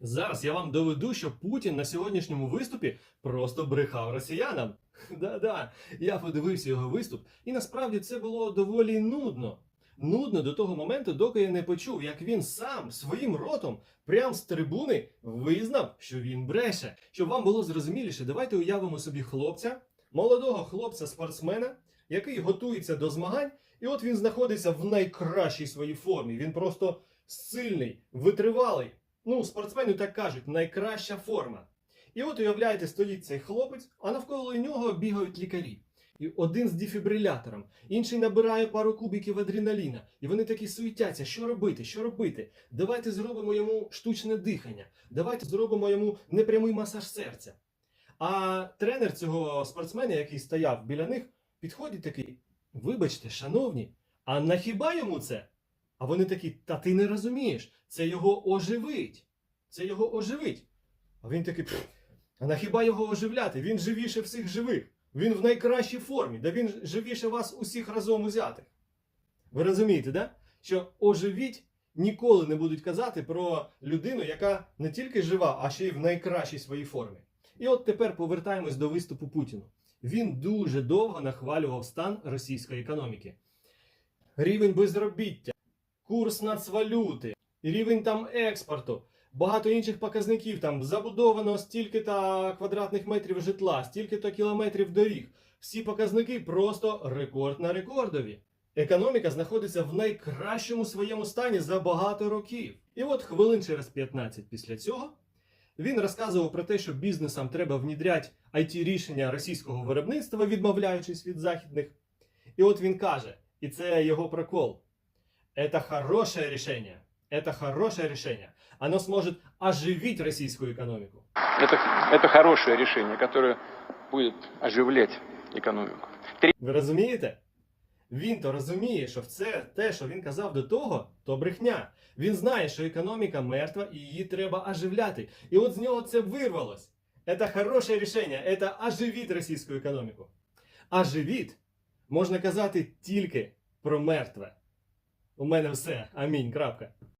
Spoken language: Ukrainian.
Зараз я вам доведу, що Путін на сьогоднішньому виступі просто брехав росіянам. Да-да, я подивився його виступ, і насправді це було доволі нудно. Нудно до того моменту, доки я не почув, як він сам своїм ротом, прям з трибуни, визнав, що він бреше. Щоб вам було зрозуміліше, давайте уявимо собі хлопця, молодого хлопця-спортсмена, який готується до змагань, і от він знаходиться в найкращій своїй формі. Він просто сильний, витривалий. Ну, спортсмени так кажуть, найкраща форма. І от уявляєте, стоїть цей хлопець, а навколо нього бігають лікарі. І один з дефібрилятором, інший набирає пару кубиків адреналіна. І вони такі суетяться, що робити, що робити? Давайте зробимо йому штучне дихання, давайте зробимо йому непрямий масаж серця. А тренер цього спортсмена, який стояв біля них, підходить такий: Вибачте, шановні, а на хіба йому це? А вони такі, та ти не розумієш, це його оживить. Це його оживить. А він такий, а на хіба його оживляти? Він живіше всіх живих. Він в найкращій формі, да він живіше вас усіх разом узятих. Ви розумієте, да? Що оживіть ніколи не будуть казати про людину, яка не тільки жива, а ще й в найкращій своїй формі. І от тепер повертаємось до виступу Путіну. Він дуже довго нахвалював стан російської економіки. Рівень безробіття, курс нацвалюти, рівень там експорту, багато інших показників. Там забудовано стільки та квадратних метрів житла, стільки то кілометрів доріг. Всі показники просто рекорд на рекордові. Економіка знаходиться в найкращому своєму стані за багато років. І от хвилин через 15 після цього він розказував про те, що бізнесам треба внідряти it рішення російського виробництва, відмовляючись від західних. І от він каже, і це його прокол. Это хорошее решение. Это хорошее решение. Оно сможет оживить российскую экономику. Это, это хорошее решение, которое будет оживлять экономику. Ви розумієте? Він то розуміє, що це те, що він казав до того, то брехня. Він знає, що економіка мертва і її треба оживляти. І от з нього це вирвалось. Це хороше рішення, це оживіть російську економіку. Оживіть можна казати тільки про мертве. У мене все. Амінь. Крапка.